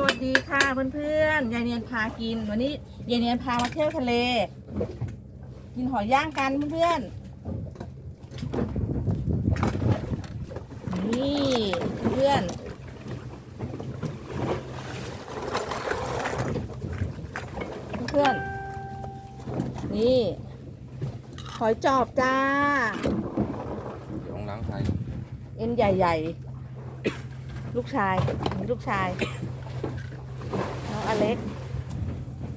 สวัสดีค่ะเพื่อนๆยายเนียนพากิน วันนี้ยายเนียนพามาเที่ยวทะเล กินหอยย่างกันเพื่อนๆนี่เพื่อนเพื่อนๆนี่หอยจอบจ้าเดี๋ยวต้องล้างไทยเอ็นใหญ่ ๆ ลูกชายนี่ลูกชายน้ องอเล็ก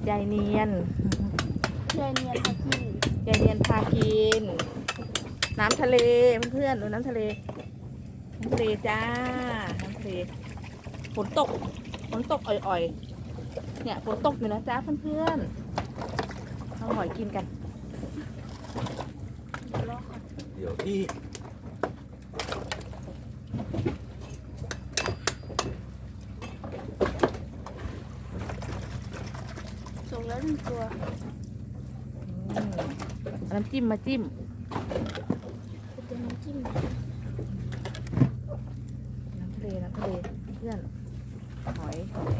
ยายเนียนยายเนียนค่ะพี่ยายเนียนพากิน น้ำทะเลเพื่อนๆดูน้ำทะเลน้ำทะเลจ้า น้ำทะเลฝนตกฝนตกอ่อยๆ เนี่ยฝนตกอยู่นะจ้าเพื่อนๆเอาหอยกินกัน เดี๋ยวที่ ส่งแล้วหนึ่งตัวอืมเอาน้ำจิ้มมาจิ้ม เป็นน้ำจิ้มน้ำทะเลน้ำทะเลเพื่อนหอยหอย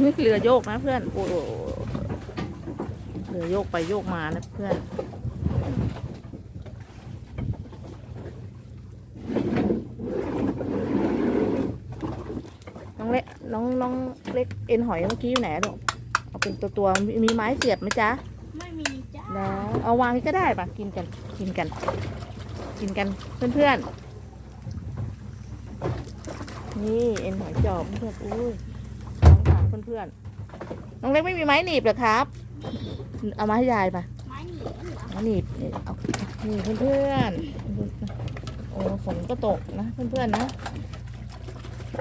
นี่เรือโยกนะเพื่อน โอ้โหเรือโยกไปโยกมานะเพื่อน น้องเล็กน้องน้อง เล็กเอ็นหอยเมื่อกี้อยู่ไหนลูกเอาเป็นตัวตัวๆมีมีไม้เสียบไหมจ๊ะไม่มีจ้าแล้วเอาวางนี่ก็ได้ปะกินกันกินกัน กินกันเพื่อนๆนี่เอ็นหอยจอบเพื่อนๆอุ้ยน้องถามเพื่อนๆน้องเล็กไม่มีไม้หนีบเหรอครับ เอามาให้ยายปะไม้หนีบเหรอไม้หนีบนี่เอานี่เพื่อนๆโอ้ฝนก็ตกนะเพื่อนๆนะ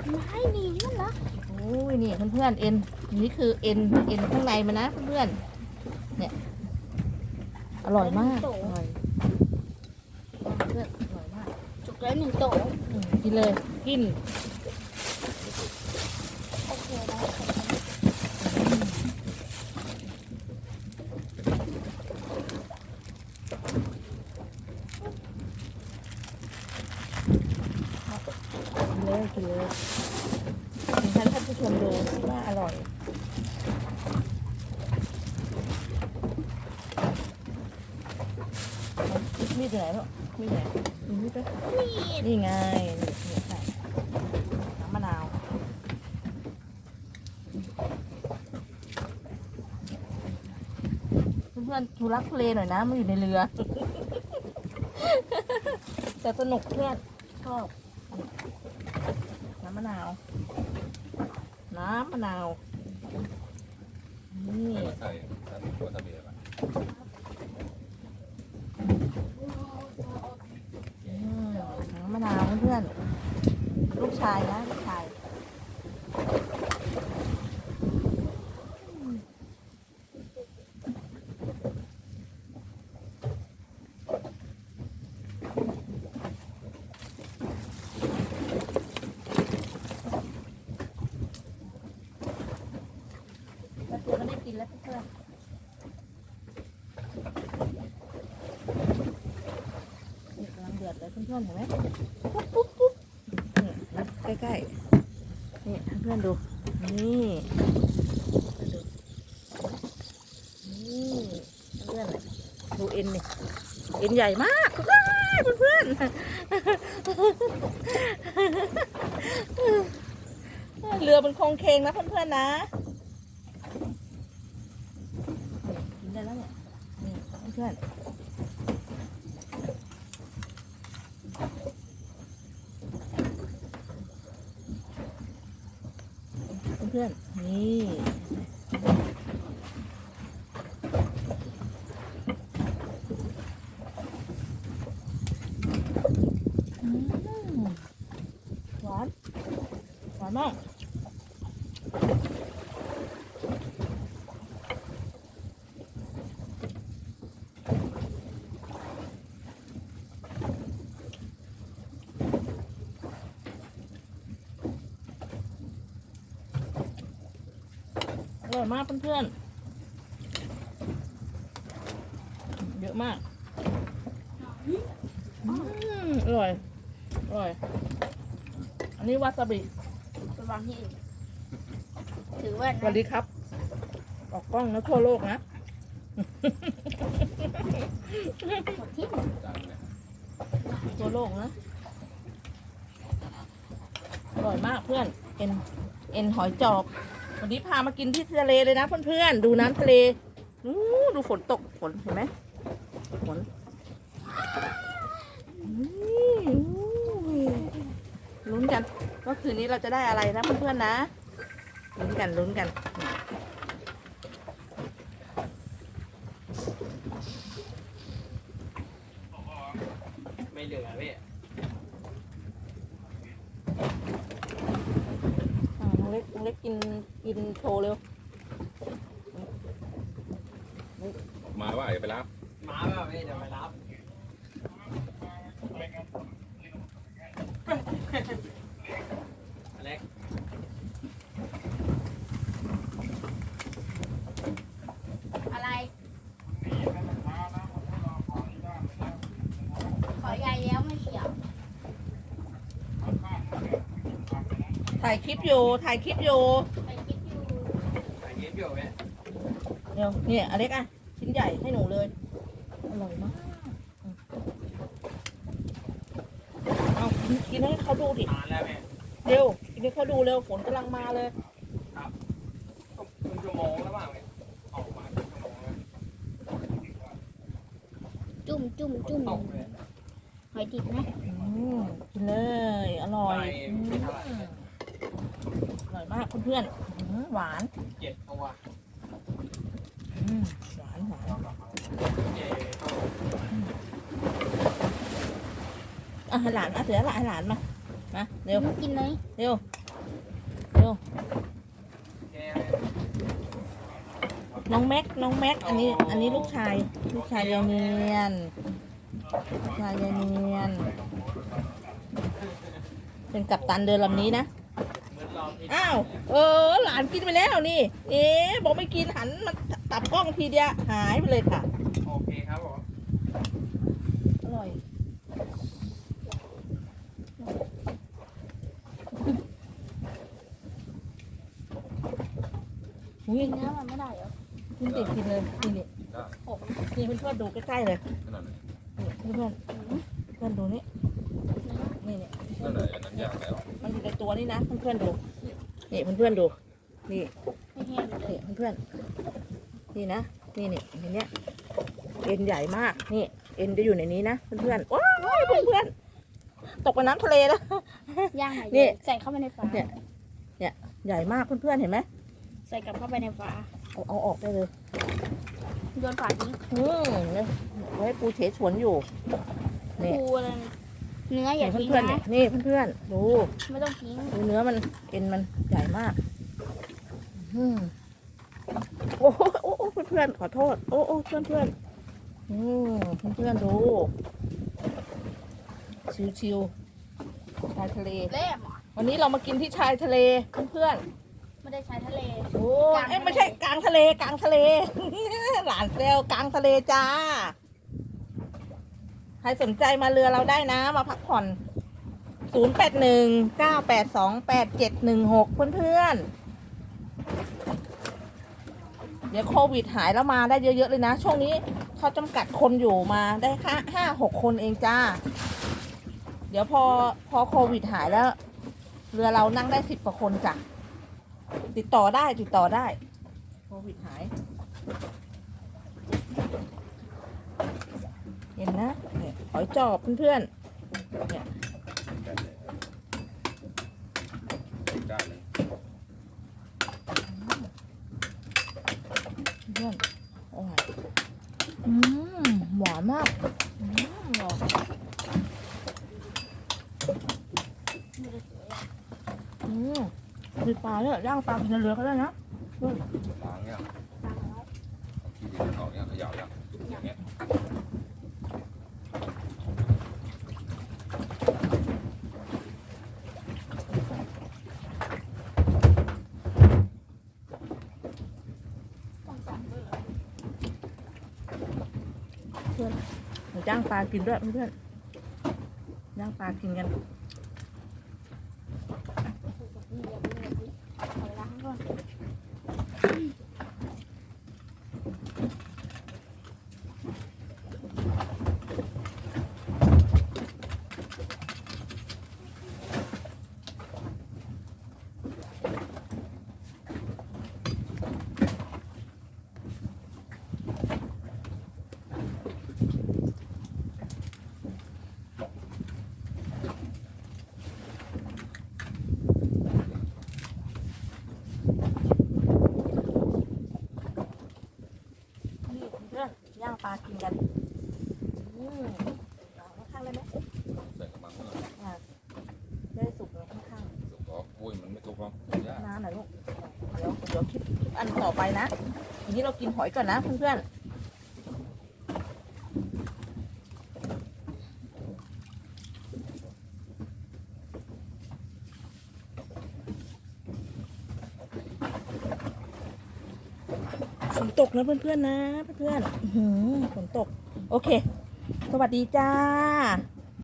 ไม้หนีบนั่นเหรอโอ้ยนี่เพื่อนๆเอ็นนี่คือเอ็นเอ็นข้างในมันนะเพื่อนๆเนี่ย อร่อยมากอร่อยเพื่อนอร่อยมากจุกแล้วหนึ่งโตอืมกินเลยกิน โอเคแล้ว กินเลยกินเลยกินให้ท่านผู้ชมดูว่าอร่อยมีดไหนลูกมีดไหนมีดไหมนี่นี่ไงนี่นี่ใส่น้ำมะนาวเพื่อนทุลักทุเลหน่อยนะมันอยู่ในเรือ แต่สนุกเพื่อนชอบ มะนาว น้ำมะนาว นี่ ใส่น้ำตัวตะเบียบอะ อืมน้ำมะนาวเพื่อนๆลูกชายนะลูกชาย แล้วตัวก็ได้กิน แล้วเพื่อนนี่กำลังเดือดเลยเพื่อนๆเห็นไหมปุ๊บปุ๊บปุ๊บนี่แล้วใกล้ๆนี่เพื่อนๆดูนี่ดูนี่เพื่อนๆเลยดูเอ็นนี่เอ็นใหญ่มากว้ายเพื่อนๆเรือเป็นโครงเคงนะเพื่อนๆนะ กินได้แล้วเนี่เพื่อนเพื่อนนี่หวานหวานมาก มากเพื่อนๆ เยอะมาก อืมอร่อย อร่อย อันนี้วาซาบิ ไปวางที่อื่นถือว่าสวัสดีครับ ออกกล้องนะทั่วโลกนะ หมดที่จานเนี่ยทั่วโลกนะ อร่อยมากเพื่อน เอ็น เอ็นหอยจอบ วันนี้พามากินที่ทะเลเลยนะเพื่อนๆ ดูน้ำทะเลอู้ดูฝนตกฝนเห็นไหมฝนลุ้นกันว่าคืนนี้เราจะได้อะไรนะเพื่อนๆนะลุ้นกันลุ้นกันไม่เหลือพี่อ่น้อง เล็กน้องเล็กกินกินโชว์เร็วมาว่าอย่าไปรับ มาเปล่าพี่เดี๋ยวไปรับอเล็ก อะไร ขอใหญ่แล้วไม่เขียว ถ่ายคลิปอยู่ถ่ายคลิปอยู่ไปคิดอยู่ถ่ายคลิปอยู่พี่เดี๋ยวเนี่ยอเล็กอะชิ้นใหญ่ให้หนูเลยอร่อยมากอืมเอากินกินให้เขาดูดินานแล้วพี่เร็วกินให้เขาดูเร็วฝนกำลังมาเลยก็ครึ่งชั่วโมงแล้วเปล่าพี่ออกมาครึ่งชั่วโมงแล้วจุ่มจุ่มจุ่มตกเลยหอยดิบนะอืมกินเลยอร่อย ไปอืมไม่เท่าไหร่อ ร่อยมากเพื่อนๆอืมหวานเจ็ดตัวอืมหวานหวานเจ็ดตัวอะให้หลานอะเสือหลานให้หลานมามาเร็วกินเลยเร็วเร็วแก้น้องแม็กน้องแม็กอันนี้ อันนี้ลูกชายลูกชายยายเนียนลูกชายยายเนียนเป็นกัปตันเดินลำนี้นะเหมื อนรอพี่อ้าวเออ หลานกินไปแล้วนี่เอ๊ะบอกไม่กินหันมาตับกล้องทีเดียวหายไปเลยค่ะ โอเคครับผมอร่อยอุ้ยกินเนื้อมันไม่ได้เหรอกินติดกินเลยนี่นี่ได้นี่เพื่อนๆดูใกล้ๆเลยขนาดไหนนี่เพื่อนๆเพื่อนดูนี่นี่นี่นั่นเลยอันนั้นยากแล้วมันอยู่ในตัวนี่นะเพื่อนๆดู นี่เพื่อนๆดู นี่ไม่แห้งเลยนี่เพื่อนๆนี่นะนี่นี่ในเนี้ยเอ็นใหญ่มากนี่ เอ็นจะอยู่ในนี้นะเพื่อนๆว้ายเพื่อนๆตกไปน้ำทะเลแล้วย่างหอยนี่ใส่เข้าไปในฝาเนี่ยใหญ่มากเพื่อนๆเห็นไหมใส่กลับเข้าไปในฝาเอาเอาออกได้เลยโยนฝาทิ้งอืมเนี่ยไว้ปูเฉฉวนอยู่นี่ปูอะไร เนื้ออย่าทิ้งเพื่อนๆเนี่นะยนี่เพื่อนๆดูไม่ต้องทิ้งดูเนื้อมันเอ็นมันใหญ่มากอืมโอ้โหโอ้โหเพื่อนๆขอโทษ โอ้โอ้เพื่อนเพื่อนๆอืมเพื่อนๆดูชิวๆชายทะเล เล่มอะวันนี้เรามากินที่ชายทะเลเพื่อนไม่ได้ใช้ทะเลๆโอ้กลางทะเล เอ้ยไม่ใช่กลางทะเลกลางทะเล หลานแซวกลางทะเลจ้าใค รสนใจมาเรือเราได้นะ มาพักผ่อน 0 8 1 9 8 2 8 7 1 6 เพื่อนๆ เดี๋ยวโควิดหายแล้วมาได้เยอะๆเลยนะ ช่วงนี้เขาจำกัดคนอยู่มาได้แค่ห้าหกคนเองจ้า เดี๋ยวพอพอโควิดหายแล้ว เรือเรานั่งได้สิบกว่าคนจ้ะ ติดต่อได้ติดต่อได้ โควิดหาย เห็นนะนหอยจอบเพื่อนๆเนี่ยได้เลยเพื่อนโอ้ยอืมหวานมากอืมหวานอืมมีปลาเนี่ยย่างปลากินในเรือก็ได้นะล้างเนี่ยเอาขี้ดินออกเนี่ยเขย่าเนี่ยอย่างเงี้ย หนูย่างปลากินด้วยเพื่อนย่างปลากินกันล้างก่อนเพื่อนย่างปลากินกันอืมเอาข้างๆได้ไหม ใส่กระมังเลย ได้สุกเลยข้าง สุกก็อุ้ยมันไม่สุกหรอกยาก ๆน้าหน่อยลูกเดี๋ยวเดี๋ยวคลิปคลิปอันต่อ ไปนะทีนี้เรากินหอยก่อนนะเพื่อนๆฝนตกนะเพื่อนๆนะเพื่อนๆฝนตก โอเค สวัสดีจ้า